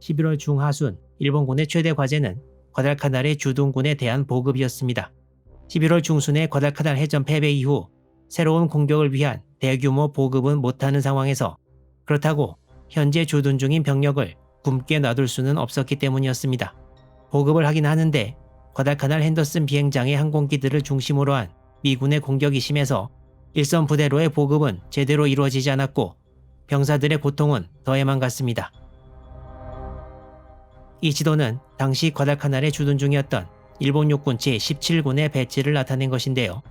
11월 중하순 일본군의 최대 과제는 과달카날의 주둔군에 대한 보급이었습니다. 11월 중순의 과달카날 해전 패배 이후 새로운 공격을 위한 대규모 보급은 못하는 상황에서 그렇다고 현재 주둔 중인 병력을 굶게 놔둘 수는 없었기 때문이었습니다. 보급을 하긴 하는데 과달카날 핸더슨 비행장의 항공기들을 중심으로 한 미군의 공격이 심해서 일선 부대로의 보급은 제대로 이루어지지 않았고 병사들의 고통은 더해만 갔습니다. 이 지도는 당시 과달카날에 주둔 중이었던 일본 육군 제17군의 배치를 나타낸 것인데요.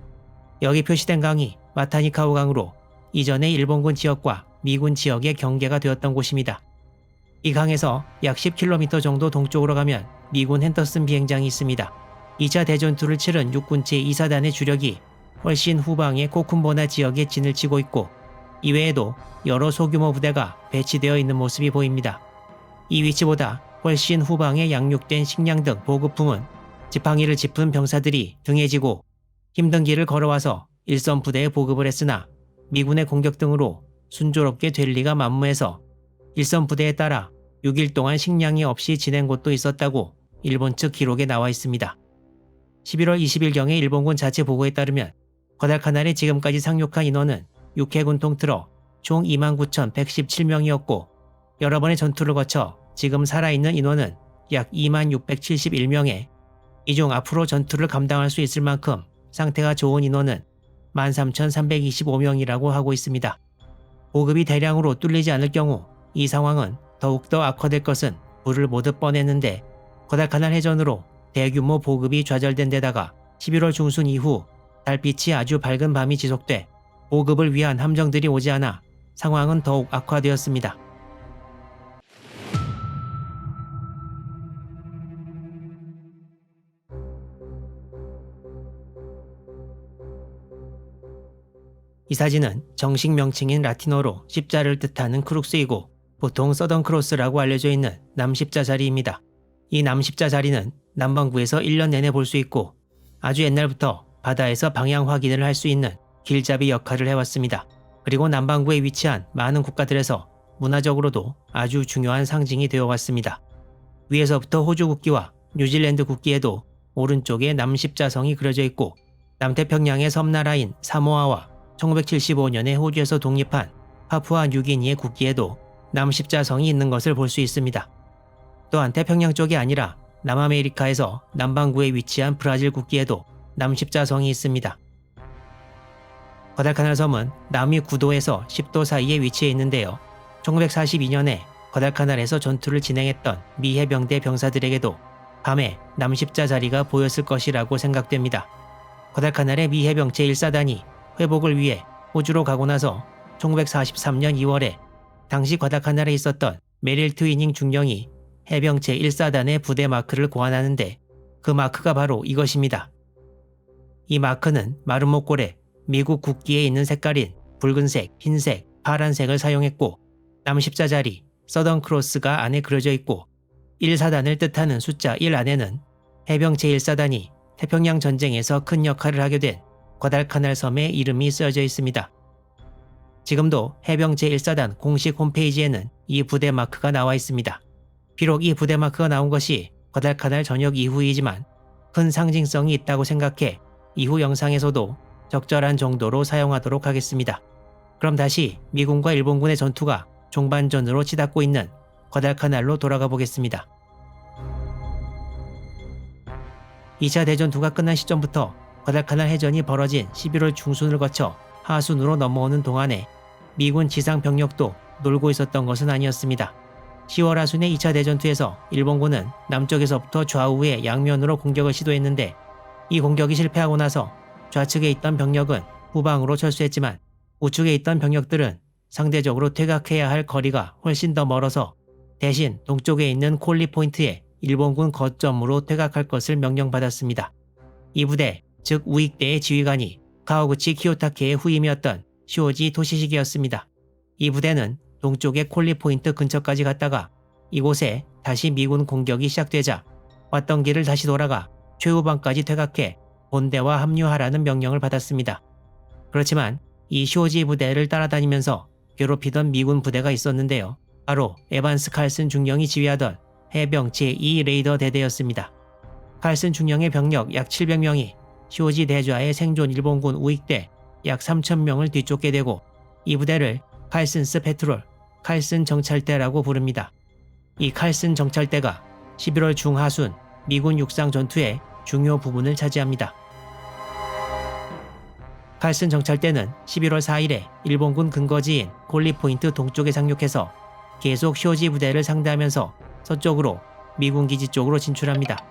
여기 표시된 강이 마타니카우 강으로 이전의 일본군 지역과 미군 지역의 경계가 되었던 곳입니다. 이 강에서 약 10km 정도 동쪽으로 가면 미군 핸더슨 비행장이 있습니다. 2차 대전투를 치른 육군 제2사단의 주력이 훨씬 후방의 코쿤보나 지역에 진을 치고 있고 이외에도 여러 소규모 부대가 배치되어 있는 모습이 보입니다. 이 위치보다 훨씬 후방에 양육된 식량 등 보급품은 지팡이를 짚은 병사들이 등에 지고 힘든 길을 걸어와서 일선 부대에 보급을 했으나 미군의 공격 등으로 순조롭게 될 리가 만무해서 일선 부대에 따라 6일 동안 식량이 없이 지낸 곳도 있었다고 일본 측 기록에 나와 있습니다. 11월 20일경에 일본군 자체 보고에 따르면 과달카날에 지금까지 상륙한 인원은 6해군 통틀어 총 29,117명이었고 여러 번의 전투를 거쳐 지금 살아있는 인원은 약 2671명에 이 중 앞으로 전투를 감당할 수 있을 만큼 상태가 좋은 인원은 13,325명이라고 하고 있습니다. 보급이 대량으로 뚫리지 않을 경우 이 상황은 더욱더 악화될 것은 불을 모두 뻔했는데 거달카날 해전으로 대규모 보급이 좌절된 데다가 11월 중순 이후 달빛이 아주 밝은 밤이 지속돼 보급을 위한 함정들이 오지 않아 상황은 더욱 악화되었습니다. 이 사진은 정식 명칭인 라틴어로 십자를 뜻하는 크룩스이고 보통 서던 크로스라고 알려져 있는 남십자 자리입니다. 이 남십자 자리는 남반구에서 1년 내내 볼 수 있고 아주 옛날부터 바다에서 방향 확인을 할 수 있는 길잡이 역할을 해왔습니다. 그리고 남반구에 위치한 많은 국가들에서 문화적으로도 아주 중요한 상징이 되어 왔습니다. 위에서부터 호주 국기와 뉴질랜드 국기에도 오른쪽에 남십자성이 그려져 있고 남태평양의 섬나라인 사모아와 1975년에 호주에서 독립한 파푸아 뉴기니의 국기에도 남십자성이 있는 것을 볼 수 있습니다. 또한 태평양 쪽이 아니라 남아메리카에서 남반구에 위치한 브라질 국기에도 남십자성이 있습니다. 과달카날 섬은 남위 9도에서 10도 사이에 위치해 있는데요. 1942년에 과달카날에서 전투를 진행했던 미 해병대 병사들에게도 밤에 남십자 자리가 보였을 것이라고 생각됩니다. 과달카날의 미 해병 제1사단이 회복을 위해 호주로 가고 나서 1943년 2월에 당시 과다카날에 있었던 메릴 트위닝 중령이 해병 제1사단의 부대 마크를 고안하는데 그 마크가 바로 이것입니다. 이 마크는 마름모꼴에 미국 국기에 있는 색깔인 붉은색, 흰색, 파란색을 사용했고 남십자자리, 서던 크로스가 안에 그려져 있고 1사단을 뜻하는 숫자 1 안에는 해병 제1사단이 태평양 전쟁에서 큰 역할을 하게 된 과달카날 섬의 이름이 쓰여져 있습니다. 지금도 해병 제1사단 공식 홈페이지에는 이 부대 마크가 나와 있습니다. 비록 이 부대 마크가 나온 것이 과달카날 전역 이후이지만 큰 상징성이 있다고 생각해 이후 영상에서도 적절한 정도로 사용하도록 하겠습니다. 그럼 다시 미군과 일본군의 전투가 종반전으로 치닫고 있는 과달카날로 돌아가 보겠습니다. 2차 대전투가 끝난 시점부터 과달카날 해전이 벌어진 11월 중순을 거쳐 하순으로 넘어오는 동안에 미군 지상 병력도 놀고 있었던 것은 아니었습니다. 10월 하순의 2차 대전투에서 일본군은 남쪽에서부터 좌우의 양면으로 공격을 시도했는데 이 공격이 실패하고 나서 좌측에 있던 병력은 후방으로 철수했지만 우측에 있던 병력들은 상대적으로 퇴각해야 할 거리가 훨씬 더 멀어서 대신 동쪽에 있는 콜리 포인트에 일본군 거점으로 퇴각할 것을 명령받았습니다. 이 부대, 즉 우익대의 지휘관이 가오구치 키오타케의 후임이었던 시오지 토시식이었습니다. 이 부대는 동쪽의 콜리 포인트 근처까지 갔다가 이곳에 다시 미군 공격이 시작되자 왔던 길을 다시 돌아가 최후방까지 퇴각해 본대와 합류하라는 명령을 받았습니다. 그렇지만 이 시오지 부대를 따라다니면서 괴롭히던 미군 부대가 있었는데요. 바로 에반스 칼슨 중령이 지휘하던 해병 제2 레이더 대대였습니다. 칼슨 중령의 병력 약 700명이 쇼지 대좌의 생존 일본군 우익대 약 3,000명을 뒤쫓게 되고 이 부대를 칼슨스 페트롤, 칼슨 정찰대라고 부릅니다. 이 칼슨 정찰대가 11월 중하순 미군 육상 전투의 중요 부분을 차지합니다. 칼슨 정찰대는 11월 4일에 일본군 근거지인 콜리포인트 동쪽에 상륙해서 계속 쇼지 부대를 상대하면서 서쪽으로 미군 기지 쪽으로 진출합니다.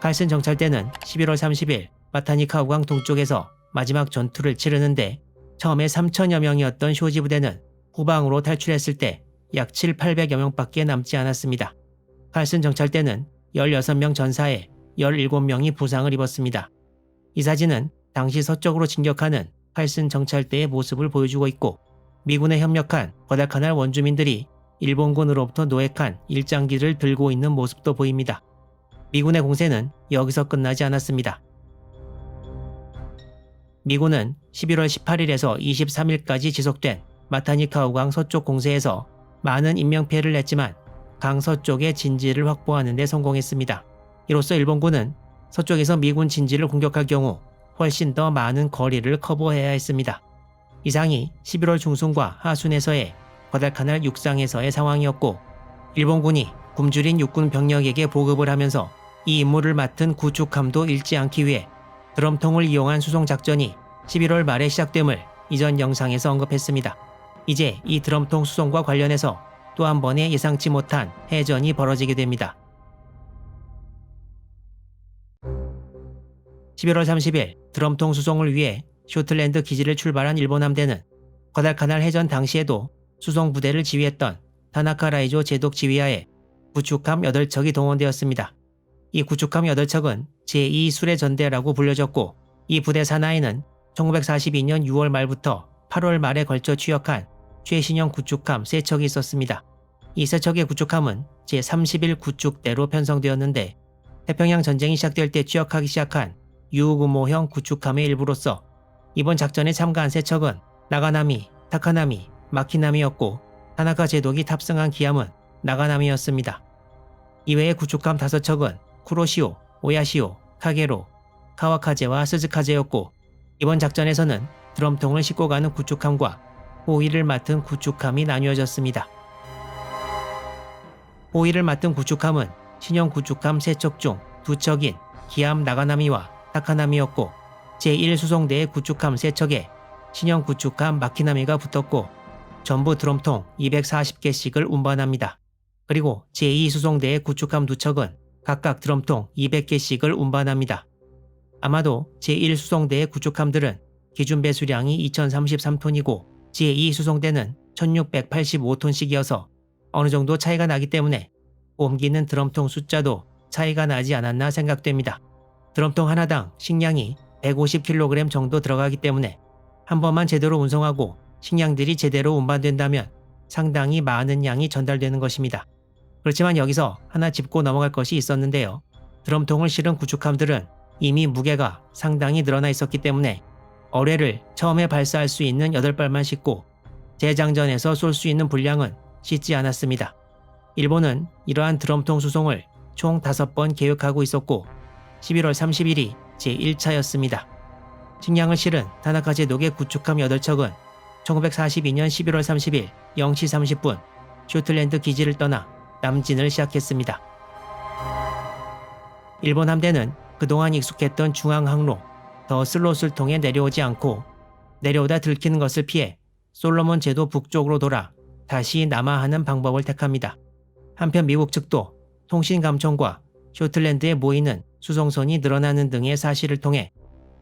칼슨 정찰대는 11월 30일 마타니카우강 동쪽에서 마지막 전투를 치르는데 처음에 3천여 명이었던 쇼지 부대는 후방으로 탈출했을 때 약 7, 800여 명밖에 남지 않았습니다. 칼슨 정찰대는 16명 전사에 17명이 부상을 입었습니다. 이 사진은 당시 서쪽으로 진격하는 칼슨 정찰대의 모습을 보여주고 있고 미군에 협력한 거다카날 원주민들이 일본군으로부터 노획한 일장기를 들고 있는 모습도 보입니다. 미군의 공세는 여기서 끝나지 않았습니다. 미군은 11월 18일에서 23일까지 지속된 마타니카우강 서쪽 공세에서 많은 인명피해를 냈지만 강 서쪽의 진지를 확보하는 데 성공했습니다. 이로써 일본군은 서쪽에서 미군 진지를 공격할 경우 훨씬 더 많은 거리를 커버해야 했습니다. 이상이 11월 중순과 하순에서의 과달카날 육상에서의 상황이었고 일본군이 굶주린 육군 병력에게 보급을 하면서 이 임무를 맡은 구축함도 잃지 않기 위해 드럼통을 이용한 수송 작전이 11월 말에 시작됨을 이전 영상에서 언급했습니다. 이제 이 드럼통 수송과 관련해서 또 한 번의 예상치 못한 해전이 벌어지게 됩니다. 11월 30일 드럼통 수송을 위해 쇼틀랜드 기지를 출발한 일본 함대는 과달카날 해전 당시에도 수송 부대를 지휘했던 타나카 라이조 제독 지휘하에 구축함 8척이 동원되었습니다. 이 구축함 8척은 제2 수레 전대라고 불려졌고 이 부대 산하에는 1942년 6월 말부터 8월 말에 걸쳐 취역한 최신형 구축함 3척이 있었습니다. 이 3척의 구축함은 제31 구축대로 편성되었는데 태평양 전쟁이 시작될 때 취역하기 시작한 유구모형 구축함의 일부로서 이번 작전에 참가한 3척은 나가나미, 타카나미, 마키나미였고 타나카 제독이 탑승한 기함은 나가나미였습니다. 이외의 구축함 5척은 쿠로시오, 오야시오, 카게로, 카와카제와 스즈카제였고 이번 작전에서는 드럼통을 싣고 가는 구축함과 호위를 맡은 구축함이 나뉘어졌습니다. 호위를 맡은 구축함은 신형 구축함 3척 중 2척인 기암 나가나미와 타카나미였고 제1수송대의 구축함 3척에 신형 구축함 마키나미가 붙었고 전부 드럼통 240개씩을 운반합니다. 그리고 제2수송대의 구축함 2척은 각각 드럼통 200개씩을 운반합니다. 아마도 제1수송대의 구축함들은 기준 배수량이 2033톤이고 제2수송대는 1685톤씩이어서 어느 정도 차이가 나기 때문에 옮기는 드럼통 숫자도 차이가 나지 않았나 생각됩니다. 드럼통 하나당 식량이 150kg 정도 들어가기 때문에 한 번만 제대로 운송하고 식량들이 제대로 운반된다면 상당히 많은 양이 전달되는 것입니다. 그렇지만 여기서 하나 짚고 넘어갈 것이 있었는데요. 드럼통을 실은 구축함들은 이미 무게가 상당히 늘어나 있었기 때문에 어뢰를 처음에 발사할 수 있는 8발만 싣고 재장전에서 쏠 수 있는 분량은 싣지 않았습니다. 일본은 이러한 드럼통 수송을 총 5번 계획하고 있었고 11월 30일이 제1차였습니다. 식량을 실은 타나카 제독의 구축함 8척은 1942년 11월 30일 0시 30분 쇼틀랜드 기지를 떠나 남진을 시작했습니다. 일본 함대는 그동안 익숙했던 중앙 항로 더 슬롯을 통해 내려오지 않고 내려오다 들키는 것을 피해 솔로몬 제도 북쪽으로 돌아 다시 남하하는 방법을 택합니다. 한편 미국 측도 통신 감청과 쇼틀랜드에 모이는 수송선이 늘어나는 등의 사실을 통해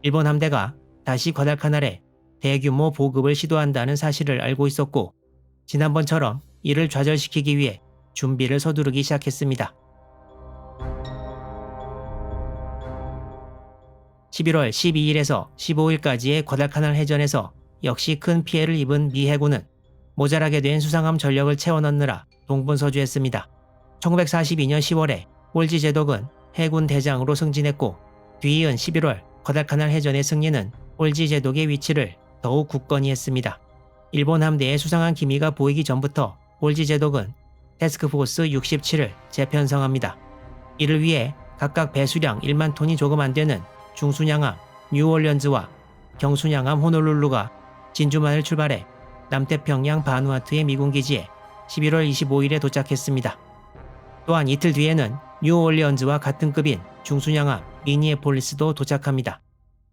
일본 함대가 다시 과달카날에 대규모 보급을 시도한다는 사실을 알고 있었고 지난번처럼 이를 좌절시키기 위해 준비를 서두르기 시작했습니다. 11월 12일에서 15일까지의 과달카날 해전에서 역시 큰 피해를 입은 미 해군은 모자라게 된 수상함 전력을 채워넣느라 동분서주했습니다. 1942년 10월에 올지 제독은 해군 대장으로 승진했고 뒤이은 11월 과달카날 해전의 승리는 올지 제독의 위치를 더욱 굳건히 했습니다. 일본 함대의 수상한 기미가 보이기 전부터 올지 제독은 태스크포스 67을 재편성합니다. 이를 위해 각각 배수량 1만 톤이 조금 안 되는 중순양함 뉴올리언즈와 경순양함 호놀룰루가 진주만을 출발해 남태평양 바누아투의 미군 기지에 11월 25일에 도착했습니다. 또한 이틀 뒤에는 뉴올리언즈와 같은 급인 중순양함 미니에폴리스도 도착합니다.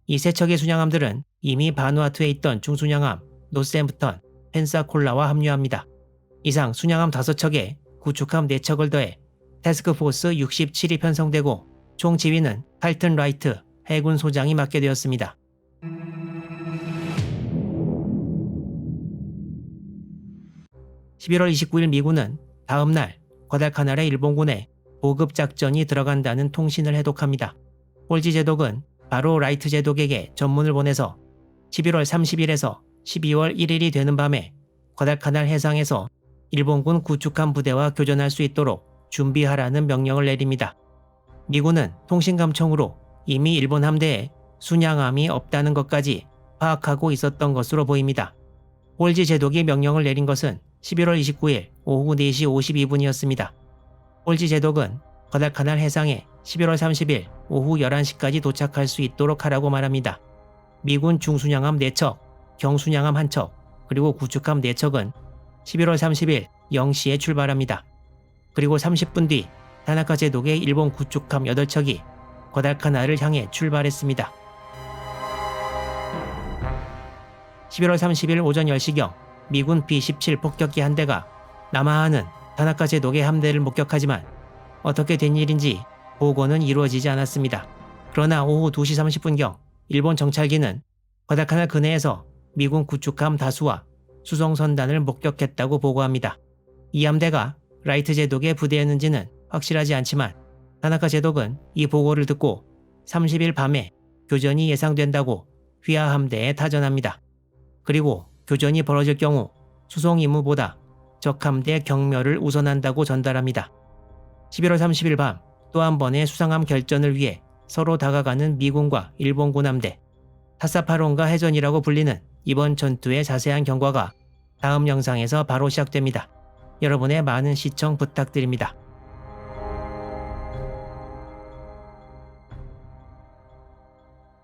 이 세 척의 순양함들은 이미 바누아투에 있던 중순양함 노스햄프턴, 펜사콜라와 합류합니다. 이상 순양함 5척에 구축함 4척을 더해 태스크포스 67이 편성되고 총 지휘는 칼튼 라이트 해군 소장이 맡게 되었습니다. (11월 29일) 미군은 다음 날 과달카날의 일본군에 보급 작전이 들어간다는 통신을 해독합니다. 홀지 제독은 바로 라이트 제독에게 전문을 보내서 11월 30일에서 12월 1일이 되는 밤에 과달카날 해상에서 일본군 구축함 부대와 교전할 수 있도록 준비하라는 명령을 내립니다. 미군은 통신감청으로 이미 일본 함대에 순양함이 없다는 것까지 파악하고 있었던 것으로 보입니다. 홀지 제독이 명령을 내린 것은 11월 29일 오후 4시 52분이었습니다. 홀지 제독은 과달카날 해상에 11월 30일 오후 11시까지 도착할 수 있도록 하라고 말합니다. 미군 중순양함 4척, 경순양함 1척, 그리고 구축함 4척은 11월 30일 0시에 출발합니다. 그리고 30분 뒤 타나카 제독의 일본 구축함 8척이 과달카나를 향해 출발했습니다. 11월 30일 오전 10시경 미군 B-17 폭격기 한 대가 남하하는 타나카 제독의 함대를 목격하지만 어떻게 된 일인지 보고는 이루어지지 않았습니다. 그러나 오후 2시 30분경 일본 정찰기는 과다카나 근해에서 미군 구축함 다수와 수송선단을 목격했다고 보고합니다. 이 함대가 라이트 제독의 부대였는지는 확실하지 않지만 타나카 제독은 이 보고를 듣고 30일 밤에 교전이 예상된다고 휘하 함대에 타전합니다. 그리고 교전이 벌어질 경우 수송 임무보다 적 함대 경멸을 우선한다고 전달합니다. 11월 30일 밤 또 한 번의 수상함 결전을 위해 서로 다가가는 미군과 일본군 함대 타사파론가 해전이라고 불리는 이번 전투의 자세한 경과가 다음 영상에서 바로 시작됩니다. 여러분의 많은 시청 부탁드립니다.